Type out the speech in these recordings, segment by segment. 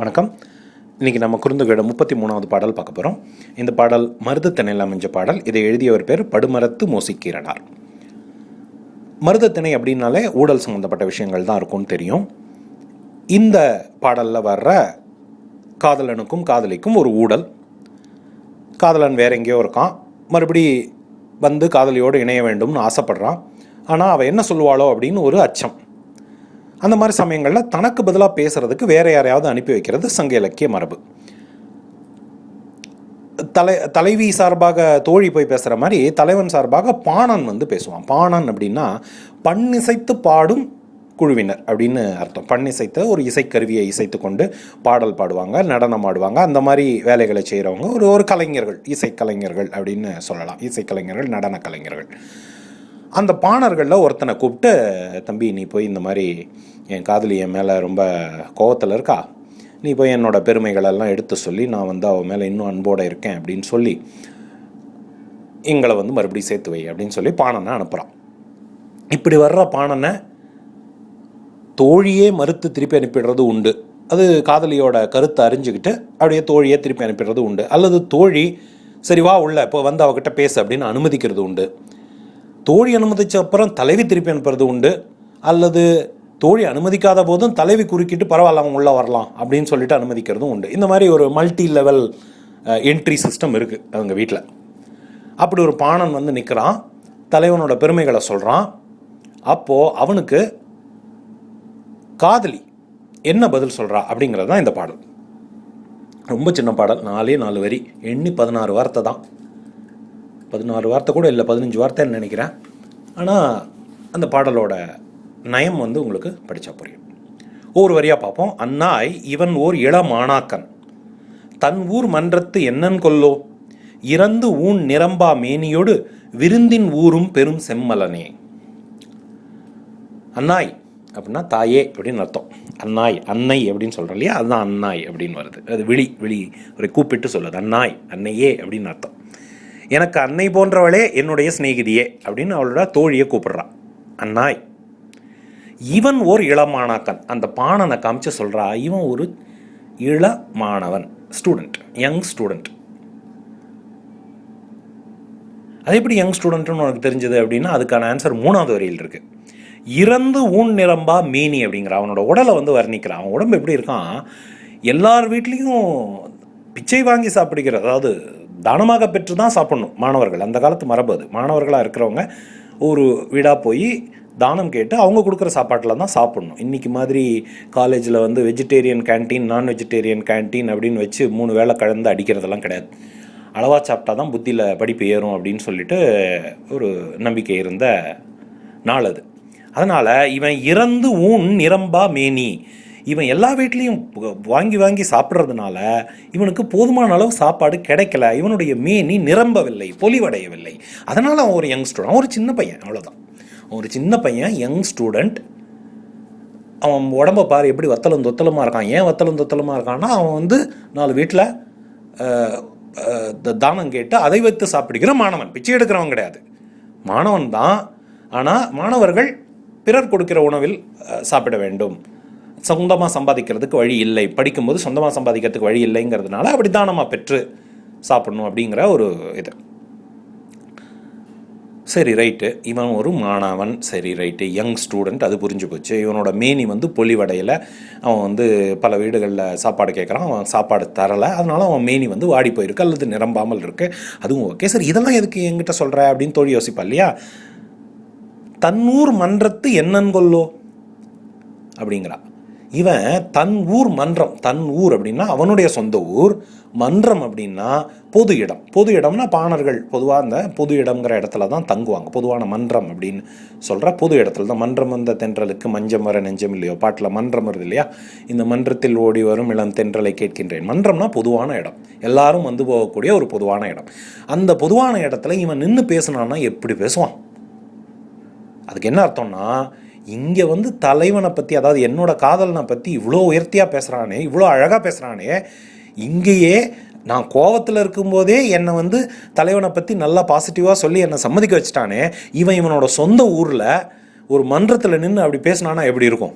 வணக்கம். இன்றைக்கி நம்ம குறுந்தகையோட முப்பத்தி மூணாவது பாடல் பார்க்க போகிறோம் இந்த பாடல் மருதத்திணையில் அமைஞ்ச பாடல். இதை எழுதியவர் பேர் படுமரத்து மோசிக்கீரனார். மருதத்திணை அப்படின்னாலே ஊழல் சம்மந்தப்பட்ட விஷயங்கள் தான் இருக்கும்னு தெரியும். இந்த பாடலில் வர்ற காதலனுக்கும் காதலிக்கும் ஒரு ஊடல். காதலன் வேற எங்கேயோ இருக்கான். மறுபடி வந்து காதலியோடு இணைய வேண்டும்னு ஆசைப்படுறான். ஆனால் அவள் என்ன சொல்லுவாளோ அப்படின்னு ஒரு அச்சம். அந்த மாதிரி சமயங்களில் தனக்கு பதிலாக பேசுறதுக்கு வேற யாரையாவது அனுப்பி வைக்கிறது சங்க இலக்கிய மரபு. தலை தலைவி சார்பாக தோழி போய் பேசுகிற மாதிரி தலைவன் சார்பாக பாணன் வந்து பேசுவான். பாணன் அப்படின்னா பண்ணிசைத்து பாடும் குழுவினர் அப்படின்னு அர்த்தம். பண்ணிசைத்த ஒரு இசைக்கருவியை இசைத்து கொண்டு பாடல் பாடுவாங்க நடனம் ஆடுவாங்க. அந்த மாதிரி வேலைகளை செய்கிறவங்க ஒரு ஒரு கலைஞர்கள் இசைக்கலைஞர்கள் அப்படின்னு சொல்லலாம். இசைக்கலைஞர்கள் நடன கலைஞர்கள் அந்த பாணர்களில் ஒருத்தனை கூப்பிட்டு தம்பி நீ போய் இந்த மாதிரி என் காதலி என் மேலே ரொம்ப கோவத்தில் இருக்கா? நீ போய் என்னோட பெருமைகளெல்லாம் எடுத்து சொல்லி நான் வந்து அவன் மேலே இன்னும் அன்போடு இருக்கேன் அப்படின்னு சொல்லி எங்களை வந்து மறுபடியும் சேர்த்து வை அப்படின்னு சொல்லி பாணனை அனுப்புகிறான் இப்படி வர்ற பாணனை தோழியே மறுத்து திருப்பி அனுப்பிடுறது உண்டு. அது காதலியோட கருத்தை அறிஞ்சுக்கிட்டு அப்படியே தோழியே திருப்பி அனுப்பிடுறது உண்டு. அல்லது தோழி சரி வா உள்ள இப்போ வந்து அவகிட்ட பேசு அப்படின்னு அனுமதிக்கிறது உண்டு. தோழி அனுமதிச்ச அப்புறம் தலைவி திருப்பி அனுப்புறது உண்டு. அல்லது தோழி அனுமதிக்காத போதும் தலைவி குறுக்கிட்டு பரவாயில்ல அவங்க உள்ளே வரலாம் அப்படின்னு சொல்லிட்டு அனுமதிக்கிறதும் உண்டு. இந்த மாதிரி ஒரு மல்டி லெவல் என்ட்ரி சிஸ்டம் இருக்குது அவங்க வீட்டில் அப்படி ஒரு பாணன் வந்து நிற்கிறான் தலைவனோட பெருமைகளை சொல்கிறான் அப்போது அவனுக்கு காதலி என்ன பதில் சொல்கிறா அப்படிங்கிறது தான் இந்த பாடல். ரொம்ப சின்ன பாடல். நாலே நாலு வரி. எண்ணி பதினாறு வார்த்தை தான். பதினாறு வார்த்தை கூட இல்லை பதினஞ்சு வார்த்தைன்னு நினைக்கிறேன். ஆனால் அந்த பாடலோட நயம் வந்து உங்களுக்கு படித்தா புரியும். ஒவ்வொரு வரியாக பார்ப்போம். அன்னாய் இவன் ஓர் இளமாணாக்கன் தன் ஊர் மன்றத்து என்னன் கொல்லோ? இறந்து ஊன் நிரம்பா மேனியோடு விருந்தின் ஊரும் பெரும் செம்மலனே. அன்னாய் அப்படின்னா தாயே அப்படின்னு அர்த்தம். அன்னாய் அன்னை அப்படின்னு சொல்கிறோம் இல்லையா? அதுதான் அன்னாய் அப்படின்னு வருது. அது விழி விழி ஒரு கூப்பிட்டு சொல்லுது. அன்னாய் அன்னையே அப்படின்னு அர்த்தம். எனக்கு அன்னை போன்றவளே என்னுடைய சிநேகிதியே அப்படின்னு அவளோட தோழியை கூப்பிடுறான். அண்ணாய் இவன் ஓர் இளமானாக்கன் அந்த பாணனை காமிச்சு சொல்கிறா இவன் ஒரு இள மாணவன் ஸ்டூடெண்ட் யங் ஸ்டூடெண்ட் அது எப்படி யங் ஸ்டூடெண்ட்னு உனக்கு தெரிஞ்சது அப்படின்னா அதுக்கான ஆன்சர் மூணாவது வரியில் இருக்கு. இறந்து ஊன் நிரம்பா மீனி அப்படிங்கிற அவனோட உடலை வந்து வர்ணிக்கிறான். அவன் உடம்பு எப்படி இருக்கான்? எல்லார் வீட்லேயும் பிச்சை வாங்கி சாப்பிடுகிற அதாவது தானமாக பெற்று தான் சாப்பிடணும். மாணவர்கள் அந்த காலத்து மரபு அது. மாணவர்களாக இருக்கிறவங்க ஒரு வீடாக போய் தானம் கேட்டு அவங்க கொடுக்குற சாப்பாட்டில் தான் சாப்பிட்ணும். இன்றைக்கி மாதிரி காலேஜில் வந்து வெஜிடேரியன் கேன்டீன் நான் வெஜிடேரியன் கேன்டீன் அப்படின்னு வச்சு மூணு வேளை கலந்து அடிக்கிறதெல்லாம் கிடையாது. அளவாக சாப்பிட்டா தான் புத்தியில் படிப்பு ஏறும் அப்படின்னு சொல்லிட்டு ஒரு நம்பிக்கை இருந்த நாள் அது. அதனால் இவன் இறந்து ஊன் நிரம்பா மேனி. இவன் எல்லா வீட்லேயும் வாங்கி வாங்கி சாப்பிட்றதுனால இவனுக்கு போதுமான அளவு சாப்பாடு கிடைக்கல. இவனுடைய மேனி நிரம்பவில்லை பொலிவடையவில்லை. அதனால் அவன் ஒரு யங் ஸ்டூடெண்ட் ஒரு சின்ன பையன் அவ்வளோதான் ஒரு சின்ன பையன் யங் ஸ்டூடெண்ட். அவன் உடம்ப பாரு எப்படி வத்தலும் தொத்தலமாக இருக்கான் ஏன் வத்தலும் தொத்தலமாக இருக்கான்னா அவன் வந்து நாலு வீட்டில் தானம் கேட்டு அதை வைத்து சாப்பிடுகிற மாணவன். பிச்சை எடுக்கிறவன் கிடையாது. மாணவன் தான். ஆனால் மாணவர்கள் பிறர் கொடுக்கிற உணவில் சாப்பிட வேண்டும். சொந்தமாக சம்பாதிக்கிறதுக்கு வழி இல்லை. படிக்கும்போது சொந்தமாக சம்பாதிக்கிறதுக்கு வழி இல்லைங்கிறதுனால அப்படி தானமாக பெற்று சாப்பிடணும் அப்படிங்கிற ஒரு இது. சரி ரைட்டு இவன் ஒரு மாணவன். சரி ரைட்டு யங் ஸ்டூடெண்ட் அது புரிஞ்சு போச்சு. இவனோட மேனி வந்து பொலிவடையில். அவன் வந்து பல வீடுகளில் சாப்பாடு கேட்குறான் அவன் சாப்பாடு தரலை. அதனால் அவன் மேனி வந்து வாடி போயிருக்கு அல்லது நிரம்பாமல் இருக்கு. அதுவும் ஓகே சரி இதெல்லாம் எதுக்கு என்கிட்ட சொல்கிற அப்படின்னு தோழி யோசிப்பா இல்லையா? தன்னூர் மன்றத்து என்னன்கொல்லோ அப்படிங்கிறா. இவன் தன் ஊர் மன்றம் தன் ஊர் அப்படின்னா அவனுடைய சொந்த ஊர். மன்றம் அப்படின்னா பொது இடம். பொது இடம்னா பாணர்கள். பொதுவாக அந்த பொது இடம்ங்கிற இடத்துல தான் தங்குவாங்க. பொதுவான மன்றம் அப்படின்னு சொல்கிற பொது இடத்துல தான். மன்றம் வந்த தென்றலுக்கு மஞ்சம் வர நெஞ்சம் இல்லையோ? பாட்டில் மன்றம் வருது இல்லையா? இந்த மன்றத்தில் ஓடி வரும் இளம் தென்றலை கேட்கின்றேன். மன்றம்னா பொதுவான இடம். எல்லாரும் வந்து போகக்கூடிய ஒரு பொதுவான இடம். அந்த பொதுவான இடத்துல இவன் நின்று பேசினான்னா எப்படி பேசுவான்? அதுக்கு என்ன அர்த்தம்னா இங்கே வந்து தலைவனை பற்றி அதாவது என்னோட காதலனை பற்றி இவ்வளோ உயர்த்தியாக பேசுகிறானே இவ்வளோ அழகாக பேசுகிறானே இங்கேயே நான் கோவத்தில் இருக்கும்போதே என்னை வந்து தலைவனை பற்றி நல்லா பாசிட்டிவாக சொல்லி என்னை சம்மதிக்க வச்சுட்டானே இவன் இவனோட சொந்த ஊரில் ஒரு மன்றத்தில் நின்று அப்படி பேசினானா எப்படி இருக்கும்?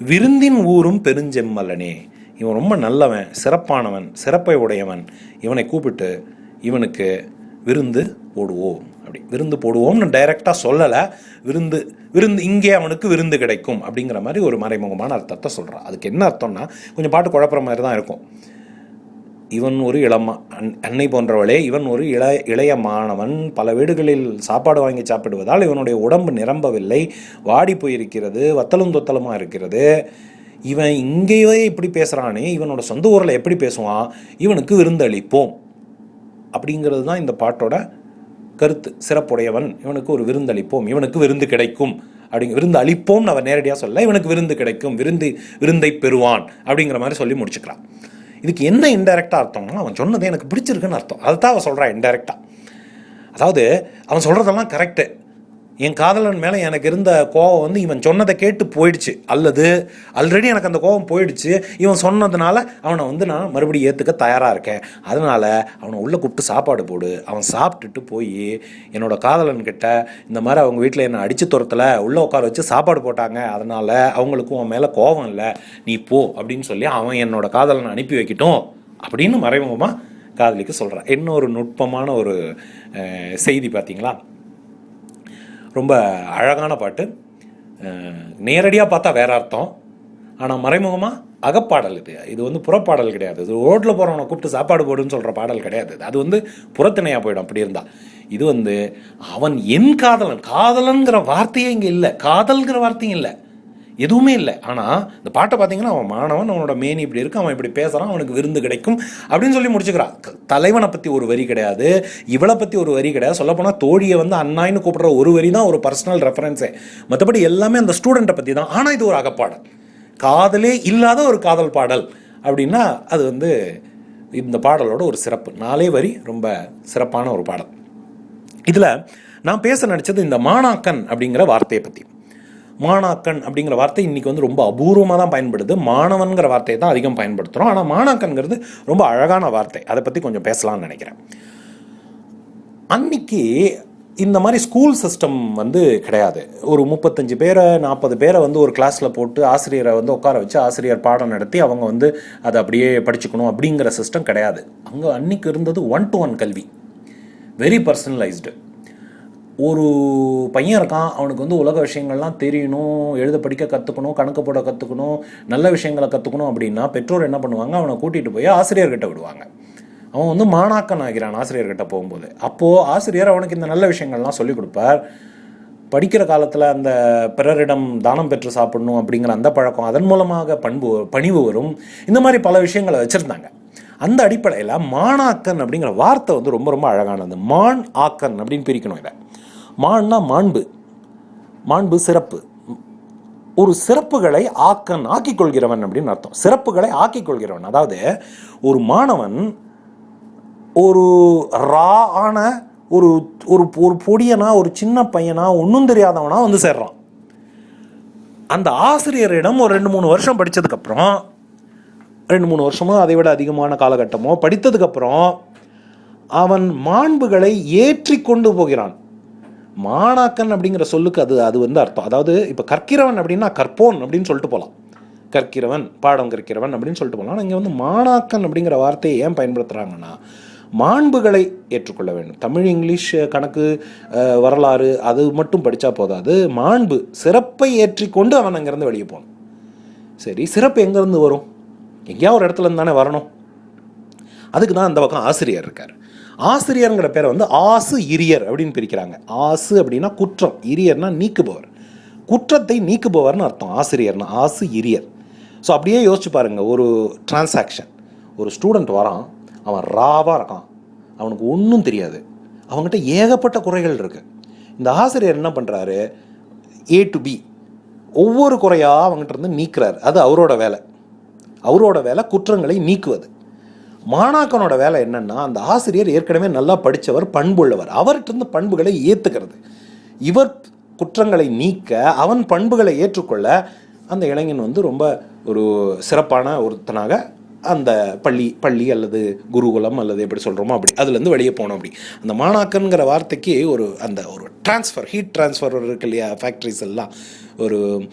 விருந்தின் ஊரும் பெருஞ்செம்மலனே இவன் ரொம்ப நல்லவன் சிறப்பானவன் சிறப்பை உடையவன் இவனை கூப்பிட்டு இவனுக்கு விருந்து போடுவோம். அப்படி. விருந்து போடுவோம்னு டைரெக்டாக சொல்லலை. விருந்து விருந்து இங்கே அவனுக்கு விருந்து கிடைக்கும் அப்படிங்கிற மாதிரி ஒரு மறைமுகமான அர்த்தத்தை சொல்கிறான் அதுக்கு என்ன அர்த்தம்னா கொஞ்சம் பாட்டு குழப்புற மாதிரி தான் இருக்கும். இவன் ஒரு இளமா அன்- அன்னை போன்றவளே இவன் ஒரு இள இளைய மாணவன். பல வீடுகளில் சாப்பாடு வாங்கி சாப்பிடுவதால் இவனுடைய உடம்பு நிரம்பவில்லை. வாடி போயிருக்கிறது வத்தலும் தொத்தலுமா இருக்கிறது. இவன் இங்கேயே இப்படி பேசுகிறானே இவனோட சொந்த ஊரில் எப்படி பேசுவான்? இவனுக்கு விருந்தளிப்போம். அப்படிங்கிறது தான் இந்த பாட்டோட கருத்து சிறப்புடையவன் இவனுக்கு ஒரு விருந்தளிப்போம் இவனுக்கு விருந்து கிடைக்கும். அப்படிங்க விருந்து அளிப்போம்னு அவன் நேரடியாக சொல்ல இவனுக்கு விருந்து கிடைக்கும் விருந்து விருந்தை பெறுவான் அப்படிங்கிற மாதிரி சொல்லி முடிச்சுக்கிறான். இதுக்கு என்ன இன்டெரக்டாக அர்த்தம்னா அவன் சொன்னது எனக்கு பிடிச்சிருக்குன்னு அர்த்தம். அதை தான் அவன் சொல்கிறான் இன்டெரக்டாக அதாவது அவன் சொல்கிறதெல்லாம் கரெக்டு என் காதலன் மேலே எனக்கு இருந்த கோவம் வந்து இவன் சொன்னதை கேட்டு போயிடுச்சு. அல்லது ஆல்ரெடி எனக்கு அந்த கோவம் போயிடுச்சு. இவன் சொன்னதுனால அவனை வந்து நான் மறுபடியும் ஏற்றுக்க தயாராக இருக்கேன். அதனால் அவனை உள்ளே கூப்பிட்டு சாப்பாடு போடு. அவன் சாப்பிட்டுட்டு போய் என்னோட காதலன் கிட்ட இந்த மாதிரி அவங்க வீட்டில் என்னை அடித்து துரத்தில் உள்ளே உட்கார வச்சு சாப்பாடு போட்டாங்க. அதனால் அவங்களுக்கும் உன் மேலே கோவம் இல்லை. நீ போ அப்படின்னு சொல்லி அவன் என்னோட காதலனை அனுப்பி வைக்கட்டும் அப்படின்னு மறைமுகமாக காதலிக்கு சொல்கிறான் இன்னொரு நுட்பமான ஒரு செய்தி பார்த்தீங்களா? ரொம்ப அழகான பாட்டு. நேரடியாக பார்த்தா வேற அர்த்தம். ஆனால் மறைமுகமாக அகப்பாடல் இது. இது வந்து புறப்பாடல் கிடையாது. இது ரோட்டில் போகிறவனை கூப்பிட்டு சாப்பாடு போடுன்னு சொல்கிற பாடல் கிடையாது. அது வந்து புறத்திணையாக போயிடும். அப்படி இருந்தால் இது வந்து அவன் என் காதலன். காதலன்கிற வார்த்தையே இங்கே இல்லை. காதல்கிற வார்த்தையும் இல்லை. எதுவுமே இல்லை. ஆனால் இந்த பாட்டை பார்த்தீங்கன்னா அவன் மாணவன் அவனோட மேனி இப்படி இருக்கு அவன் இப்படி பேசுகிறான் அவனுக்கு விருந்து கிடைக்கும் அப்படின்னு சொல்லி முடிச்சுக்கிறான். தலைவனை பற்றி ஒரு வரி கிடையாது. இவளை பற்றி ஒரு வரி கிடையாது. சொல்லப்போனால் தோழியை வந்து அண்ணாயின்னு கூப்பிட்ற ஒரு வரி தான் ஒரு பர்சனல் ரெஃபரன்ஸே மற்றபடி எல்லாமே அந்த ஸ்டூடெண்ட்டை பற்றி தான். ஆனால் இது ஒரு அகப்பாடல். காதலே இல்லாத ஒரு காதல் பாடல். அப்படின்னா அது வந்து இந்த பாடலோட ஒரு சிறப்பு. நாலே வரி ரொம்ப சிறப்பான ஒரு பாடல். இதில் நான் பேச நினச்சது இந்த மாணாக்கன் அப்படிங்கிற வார்த்தையை பற்றி மாணாக்கன் அப்படிங்கிற வார்த்தை இன்னைக்கு வந்து ரொம்ப அபூர்வமாக தான் பயன்படுது. மாணவன்கிற வார்த்தையை தான் அதிகம் பயன்படுத்துகிறோம் ஆனால் மாணாக்கன்கிறது ரொம்ப அழகான வார்த்தை. அதை பற்றி கொஞ்சம் பேசலாம்னு நினைக்கிறேன். அன்னைக்கு இந்த மாதிரி ஸ்கூல் சிஸ்டம் வந்து கிடையாது. ஒரு முப்பத்தஞ்சு பேரை நாற்பது பேரை வந்து ஒரு கிளாஸில் போட்டு ஆசிரியரை வந்து உட்கார வச்சு ஆசிரியர் பாடம் நடத்தி அவங்க வந்து அதை அப்படியே படிச்சுக்கணும் அப்படிங்கிற சிஸ்டம் கிடையாது. அங்கே அன்னைக்கு இருந்தது ஒன் டு ஒன் கல்வி. வெரி பர்சனலைஸ்டு ஒரு பையன் இருக்கான் அவனுக்கு வந்து உலக விஷயங்கள்லாம் தெரியணும் எழுத படிக்க கற்றுக்கணும் கணக்கு போட கற்றுக்கணும் நல்ல விஷயங்களை கற்றுக்கணும் அப்படின்னா பெற்றோர் என்ன பண்ணுவாங்க? அவனை கூட்டிகிட்டு போய் ஆசிரியர்கிட்ட விடுவாங்க. அவன் வந்து மாணாக்கன் ஆகிறான் ஆசிரியர்கிட்ட போகும்போது. அப்போது ஆசிரியர் அவனுக்கு இந்த நல்ல விஷயங்கள்லாம் சொல்லிக் கொடுப்பார். படிக்கிற காலத்தில் அந்த பிறரிடம் தானம் பெற்று சாப்பிடணும் அப்படிங்கிற அந்த பழக்கம் அதன் மூலமாக பண்பு பணிவு வரும். இந்த மாதிரி பல விஷயங்களை வச்சுருந்தாங்க. அந்த அடிப்படையில் மாணாக்கன் அப்படிங்கிற வார்த்தை வந்து ரொம்ப ரொம்ப அழகானது. மான் ஆக்கன் அப்படின்னு பிரிக்கணும் இதை. மான்னா மாண்பு. மாண்பு சிறப்பு. ஒரு சிறப்புகளை ஆக்கன் ஆக்கிக் கொள்கிறவன் அப்படின்னு அர்த்தம். சிறப்புகளை ஆக்கிக் கொள்கிறவன் அதாவது ஒரு மாணவன் ஒரு ரா ஆன ஒரு ஒரு ஒரு பொடியனா ஒரு சின்ன பையனா ஒன்றும் தெரியாதவனா வந்து சேர்றான். அந்த ஆசிரியரிடம் ஒரு ரெண்டு மூணு வருஷம் படித்ததுக்கப்புறம் ரெண்டு மூணு வருஷமோ அதை விட அதிகமான காலகட்டமோ படித்ததுக்கப்புறம் அவன் மாண்புகளை ஏற்றி கொண்டு போகிறான். மாணாக்கன் அப்படிங்கிற சொல்லுக்கு அது அது வந்து அர்த்தம். அதாவது இப்போ கற்கிறவன் அப்படின்னா கற்போன் அப்படின்னு சொல்லிட்டு போகலாம் கற்கிறவன் பாடம் கற்கிறவன் அப்படின்னு சொல்லிட்டு போகலாம் ஆனால் இங்கே வந்து மாணாக்கன் அப்படிங்கிற வார்த்தையை ஏன் பயன்படுத்துகிறாங்கன்னா மாண்புகளை ஏற்றுக்கொள்ள வேண்டும். தமிழ் இங்கிலீஷ் கணக்கு வரலாறு அது மட்டும் படித்தா போதாது. மாண்பு சிறப்பை ஏற்றிக்கொண்டு அவன் அங்கேருந்து வெளியே போகணும். சரி சிறப்பு எங்கேருந்து வரும்? எங்கேயா ஒரு இடத்துல இருந்து தானே வரணும். அதுக்கு தான் அந்த பக்கம் ஆசிரியர் இருக்கார். ஆசிரியருங்கிற பேரை வந்து ஆசு இரியர் அப்படின்னு பிரிக்கிறாங்க. ஆசு அப்படின்னா குற்றம் இரியர்னா நீக்குபவர். குற்றத்தை நீக்குபவர்னு அர்த்தம் ஆசிரியர்னா ஆசு இரியர். ஸோ அப்படியே யோசிச்சு பாருங்கள் ஒரு டிரான்சாக்ஷன் ஒரு ஸ்டூடெண்ட் வரான் அவன் ராவாக இருக்கான். அவனுக்கு ஒன்றும் தெரியாது. அவங்ககிட்ட ஏகப்பட்ட குறைகள் இருக்குது இந்த ஆசிரியர் என்ன பண்ணுறாரு ஏ டு பி ஒவ்வொரு குறையாக அவங்ககிட்ட இருந்து நீக்கிறார். அது அவரோட வேலை. அவரோட வேலை குற்றங்களை நீக்குவது. மாணாக்கனோட வேலை என்னன்னா அந்த ஆசிரியர் ஏற்கனவே நல்லா படித்தவர் பண்புள்ளவர். அவர்கிட்ட பண்புகளை ஏற்றுக்கிறது இவர் குற்றங்களை நீக்க அவன் பண்புகளை ஏற்றுக்கொள்ள அந்த இளைஞன் வந்து ரொம்ப ஒரு சிறப்பான ஒருத்தனாக அந்த பள்ளி பள்ளி அல்லது குருகுலம் அல்லது எப்படி சொல்கிறோமோ அப்படி. அதுலேருந்து வெளியே போனோம் அப்படி. அந்த மாணாக்கன்கிற வார்த்தைக்கு ஒரு அந்த ஒரு ட்ரான்ஸ்ஃபர் ஹீட் ட்ரான்ஸ்ஃபர் இருக்கு இல்லையா? ஃபேக்ட்ரிஸ் எல்லாம். ஒரு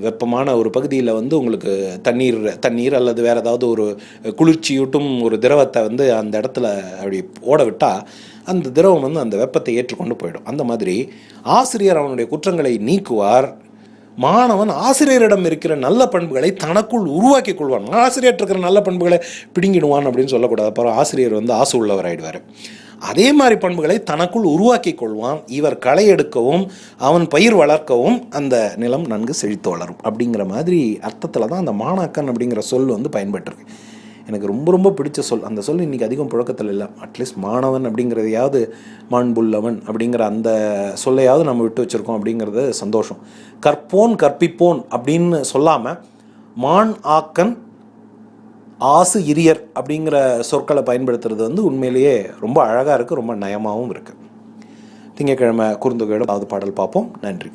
வெப்பமான ஒரு பகுதியில் வந்து உங்களுக்கு தண்ணீர் தண்ணீர் அல்லது வேறு ஏதாவது ஒரு குளிர்ச்சியூட்டும் ஒரு திரவத்தை வந்து அந்த இடத்துல அப்படி ஓட விட்டால் அந்த திரவம் வந்து அந்த வெப்பத்தை ஏற்றுக்கொண்டு போயிடும். அந்த மாதிரி ஆசிரியர் அவனுடைய குற்றங்களை நீக்குவார். மாணவன் ஆசிரியரிடம் இருக்கிற நல்ல பண்புகளை தனக்குள் உருவாக்கி கொள்வான். ஆசிரியர் இருக்கிற நல்ல பண்புகளை பிடுங்கிடுவான் அப்படின்னு சொல்லக்கூடாது. அப்புறம் ஆசிரியர் வந்து ஆசை உள்ளவர் ஆயிடுவார் அதே மாதிரி பண்புகளை தனக்குள் உருவாக்கி கொள்வான். இவர் களை எடுக்கவும் அவன் பயிர் வளர்க்கவும் அந்த நிலம் நன்கு செழித்து வளரும். அப்படிங்கிற மாதிரி அர்த்தத்தில் தான் அந்த மாணாக்கன் அப்படிங்கிற சொல் வந்து பயன்பட்டிருக்கு எனக்கு ரொம்ப ரொம்ப பிடிச்ச சொல் அந்த சொல் இன்றைக்கி அதிகம் புழக்கத்தில் இல்லை. அட்லீஸ்ட் மாணவன் அப்படிங்கிறதையாவது மாண்புள்ளவன் அப்படிங்கிற அந்த சொல்லையாவது நம்ம விட்டு வச்சுருக்கோம் அப்படிங்கிறது சந்தோஷம். கற்போன் கற்பிப்போன் அப்படின்னு சொல்லாமல் மான் ஆக்கன் ஆசு இரியர் அப்படிங்கிற சொற்களை பயன்படுத்துறது வந்து உண்மையிலேயே ரொம்ப அழகாக இருக்குது ரொம்ப நயமாகவும் இருக்குது திங்கட்கிழமை குறுந்தொகையோட பாடல் பார்ப்போம். நன்றி.